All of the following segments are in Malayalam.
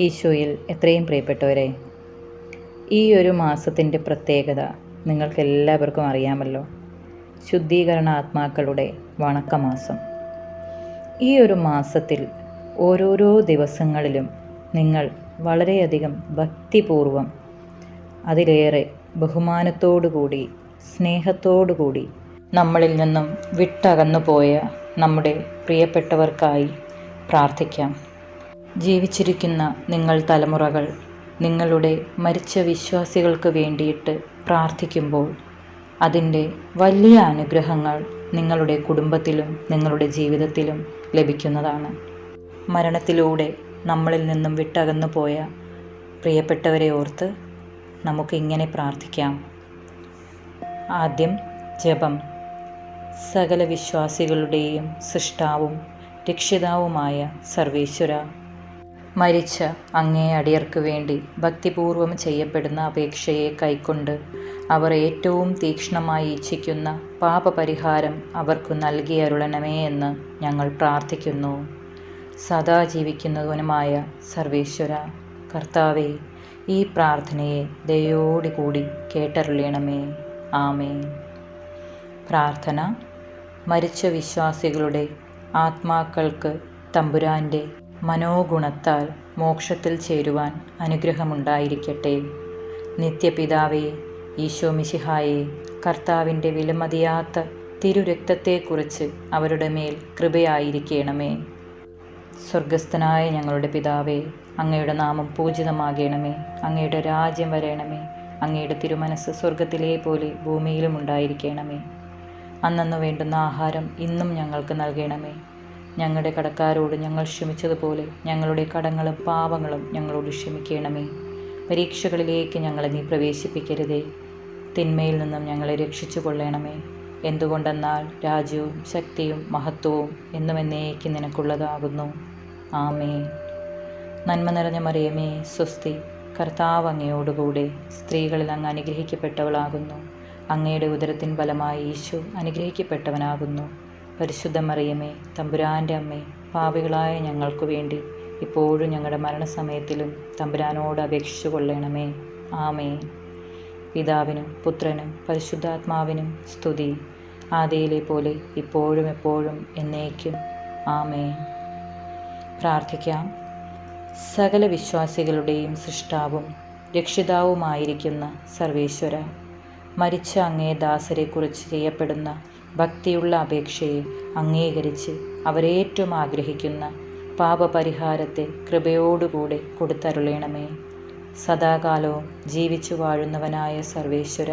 ഈശോയിൽ എത്രയും പ്രിയപ്പെട്ടവരെ ഈ ഒരു മാസത്തിന്റെ പ്രത്യേകത നിങ്ങൾക്ക് എല്ലാവർക്കും അറിയാമല്ലോ. ശുദ്ധീകരണ ആത്മാക്കളുടെ വണക്കമാസം. ഈ ഒരു മാസത്തിൽ ഓരോരോ ദിവസങ്ങളിലും നിങ്ങൾ വളരെയധികം ഭക്തിപൂർവം അതിലേറെ ബഹുമാനത്തോടുകൂടി സ്നേഹത്തോടുകൂടി നമ്മളിൽ നിന്നും വിട്ടകന്നു പോയ നമ്മുടെ പ്രിയപ്പെട്ടവർക്കായി പ്രാർത്ഥിക്കാം. ജീവിച്ചിരിക്കുന്ന നിങ്ങൾ തലമുറകൾ നിങ്ങളുടെ മരിച്ച വിശ്വാസികൾക്ക് വേണ്ടിയിട്ട് പ്രാർത്ഥിക്കുമ്പോൾ അതിന്റെ വലിയ അനുഗ്രഹങ്ങൾ നിങ്ങളുടെ കുടുംബത്തിലും നിങ്ങളുടെ ജീവിതത്തിലും ലഭിക്കുന്നതാണ്. മരണത്തിലൂടെ നമ്മളിൽ നിന്നും വിട്ടകന്നു പോയ പ്രിയപ്പെട്ടവരെ ഓർത്ത് നമുക്കിങ്ങനെ പ്രാർത്ഥിക്കാം. ആദ്യം ജപം. സകല വിശ്വാസികളുടെയും സൃഷ്ടാവും രക്ഷിതാവുമായ സർവേശ്വര മരിച്ച അങ്ങേ അടിയർക്ക് വേണ്ടി ഭക്തിപൂർവം ചെയ്യപ്പെടുന്ന അപേക്ഷയെ കൈക്കൊണ്ട് അവർ ഏറ്റവും തീക്ഷ്ണമായി ഇച്ഛിക്കുന്ന പാപപരിഹാരം അവർക്ക് നൽകി അരുളണമേ എന്ന് ഞങ്ങൾ പ്രാർത്ഥിക്കുന്നു. സദാ ജീവിക്കുന്നവനുമായ സർവേശ്വര കർത്താവെ ഈ പ്രാർത്ഥനയെ ദയോടുകൂടി കേട്ടറിയണമേ ആമേ പ്രാർത്ഥന മരിച്ച വിശ്വാസികളുടെ ആത്മാക്കൾക്ക് തമ്പുരാന്റെ മനോഗുണത്താൽ മോക്ഷത്തിൽ ചേരുവാൻ അനുഗ്രഹമുണ്ടായിരിക്കട്ടെ. നിത്യപിതാവേ ഈശോമിശിഹായെ കർത്താവിന്റെ വിലമതിയാത്ത തിരുരക്തത്തെക്കുറിച്ച് അവരുടെ മേൽ കൃപയായിരിക്കണമേ. സ്വർഗസ്ഥനായ ഞങ്ങളുടെ പിതാവേ അങ്ങയുടെ നാമം പൂജിതമാകണമേ. അങ്ങയുടെ രാജ്യം വരയണമേ അങ്ങയുടെ തിരുമനസ് സ്വർഗത്തിലെ പോലെ ഭൂമിയിലും ഉണ്ടായിരിക്കണമേ. അന്നു വേണ്ടുന്ന ആഹാരം ഇന്നും ഞങ്ങൾക്ക് നൽകണമേ. ഞങ്ങളുടെ കടക്കാരോട് ഞങ്ങൾ ക്ഷമിച്ചതുപോലെ ഞങ്ങളുടെ കടങ്ങളും പാപങ്ങളും ഞങ്ങളോട് ക്ഷമിക്കണമേ. പരീക്ഷകളിലേക്ക് ഞങ്ങളെ നീ പ്രവേശിപ്പിക്കരുതേ. തിന്മയിൽ നിന്നും ഞങ്ങളെ രക്ഷിച്ചു കൊള്ളണമേ എന്തുകൊണ്ടെന്നാൽ രാജ്യവും ശക്തിയും മഹത്വവും എന്നും എന്നേക്ക് നിനക്കുള്ളതാകുന്നു. ആമേ നന്മ നിറഞ്ഞ മറിയമേ സ്വസ്തി കർത്താവ് അങ്ങയോടുകൂടെ സ്ത്രീകളിൽ അങ്ങ് അനുഗ്രഹിക്കപ്പെട്ടവളാകുന്നു. അങ്ങയുടെ ഉദരത്തിൻ ഫലമായി ഈശോ അനുഗ്രഹിക്കപ്പെട്ടവനാകുന്നു. പരിശുദ്ധ മറിയമേ തമ്പുരാന്റെ അമ്മേ പാപികളായ ഞങ്ങൾക്ക് വേണ്ടി ഇപ്പോഴും ഞങ്ങളുടെ മരണസമയത്തിലും തമ്പുരാനോട് അപേക്ഷിച്ചു കൊള്ളണമേ. ആമേ പിതാവിനും പുത്രനും പരിശുദ്ധാത്മാവിനും സ്തുതി. ആദിയിലെ പോലെ ഇപ്പോഴും എപ്പോഴും എന്നേക്കും. ആമേ പ്രാർത്ഥിക്കാം. സകല വിശ്വാസികളുടെയും സൃഷ്ടാവും രക്ഷിതാവുമായിരിക്കുന്ന സർവേശ്വര മരിച്ച അങ്ങേ ദാസരെക്കുറിച്ച് ചെയ്യപ്പെടുന്ന ഭക്തിയുള്ള അപേക്ഷയെ അംഗീകരിച്ച് അവരേറ്റവും ആഗ്രഹിക്കുന്ന പാപപരിഹാരത്തെ കൃപയോടുകൂടെ കൊടുത്തരുളേണമേ. സദാകാലവും ജീവിച്ചു വാഴുന്നവനായ സർവേശ്വര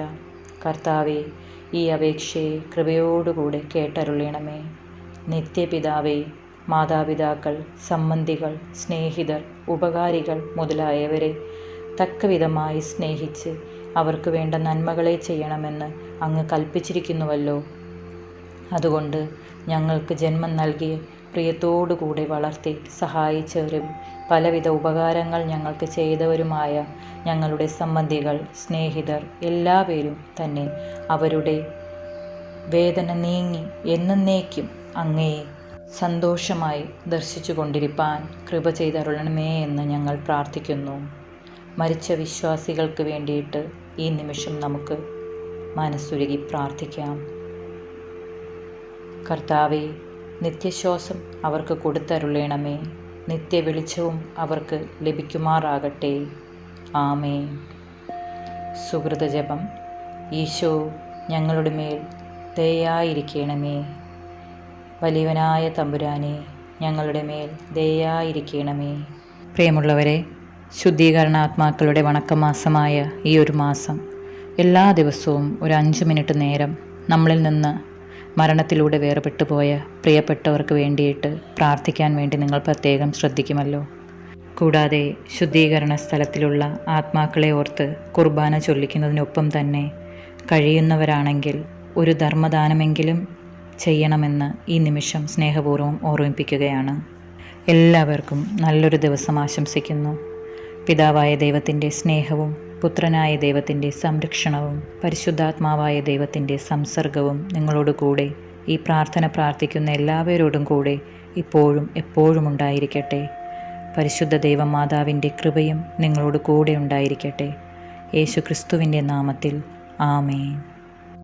കർത്താവെ ഈ അപേക്ഷയെ കൃപയോടുകൂടെ കേട്ടരുളേണമേ. നിത്യപിതാവേ മാതാപിതാക്കൾ സംബന്ധികൾ സ്നേഹിതർ ഉപകാരികൾ മുതലായവരെ തക്കവിധമായി സ്നേഹിച്ച് അവർക്ക് വേണ്ട നന്മകളെ ചെയ്യണമെന്ന് അങ്ങ് കൽപ്പിച്ചിരിക്കുന്നുവല്ലോ. അതുകൊണ്ട് ഞങ്ങൾക്ക് ജന്മം നൽകി പ്രിയത്തോടുകൂടെ വളർത്തി സഹായിച്ചവരും പലവിധ ഉപകാരങ്ങൾ ഞങ്ങൾക്ക് ചെയ്തവരുമായ ഞങ്ങളുടെ സംബന്ധികൾ സ്നേഹിതർ എല്ലാവരും തന്നെ അവരുടെ വേദന നീങ്ങി എന്നേക്കും അങ്ങയെ സന്തോഷമായി ദർശിച്ചു കൊണ്ടിരിപ്പാൻ കൃപ ചെയ്തരുളണമേ എന്ന് ഞങ്ങൾ പ്രാർത്ഥിക്കുന്നു. മരിച്ച വിശ്വാസികൾക്ക് വേണ്ടിയിട്ട് ഈ നിമിഷം നമുക്ക് മനസ്സുരുകി പ്രാർത്ഥിക്കാം. കർത്താവെ നിത്യശ്വാസം അവർക്ക് കൊടുത്തരുളേണമേ. നിത്യവെളിച്ചവും അവർക്ക് ലഭിക്കുമാറാകട്ടെ. ആമേ സുഹൃതജപം. ഈശോ ഞങ്ങളുടെ മേൽ ദയായിരിക്കണമേ. വലിയവനായ തമ്പുരാനെ ഞങ്ങളുടെ മേൽ ദയായിരിക്കണമേ. പ്രിയമുള്ളവരെ ശുദ്ധീകരണാത്മാക്കളുടെ വണക്കമാസമായ ഈ ഒരു മാസം എല്ലാ ദിവസവും ഒരു അഞ്ച് മിനിറ്റ് നേരം നമ്മളിൽ നിന്ന് മരണത്തിലൂടെ വേർപെട്ടു പോയ പ്രിയപ്പെട്ടവർക്ക് വേണ്ടിയിട്ട് പ്രാർത്ഥിക്കാൻ വേണ്ടി നിങ്ങൾ പ്രത്യേകം ശ്രദ്ധിക്കുമല്ലോ. കൂടാതെ ശുദ്ധീകരണ സ്ഥലത്തിലുള്ള ആത്മാക്കളെ ഓർത്ത് കുർബാന ചൊല്ലിക്കുന്നതിനൊപ്പം തന്നെ കഴിയുന്നവരാണെങ്കിൽ ഒരു ധർമ്മദാനമെങ്കിലും ചെയ്യണമെന്ന് ഈ നിമിഷം സ്നേഹപൂർവം ഓർമ്മിപ്പിക്കുകയാണ്. എല്ലാവർക്കും നല്ലൊരു ദിവസം ആശംസിക്കുന്നു. പിതാവായ ദൈവത്തിന്റെ സ്നേഹവും പുത്രനായ ദൈവത്തിന്റെ സംരക്ഷണവും പരിശുദ്ധാത്മാവായ ദൈവത്തിന്റെ സംസർഗവും നിങ്ങളോട് കൂടെ ഈ പ്രാർത്ഥന പ്രാർത്ഥിക്കുന്ന എല്ലാവരോടും കൂടെ ഇപ്പോഴും എപ്പോഴും ഉണ്ടായിരിക്കട്ടെ. പരിശുദ്ധ ദൈവമാതാവിന്റെ കൃപയും നിങ്ങളോട് കൂടെ ഉണ്ടായിരിക്കട്ടെ. യേശു ക്രിസ്തുവിന്റെ നാമത്തിൽ. ആമേൻ.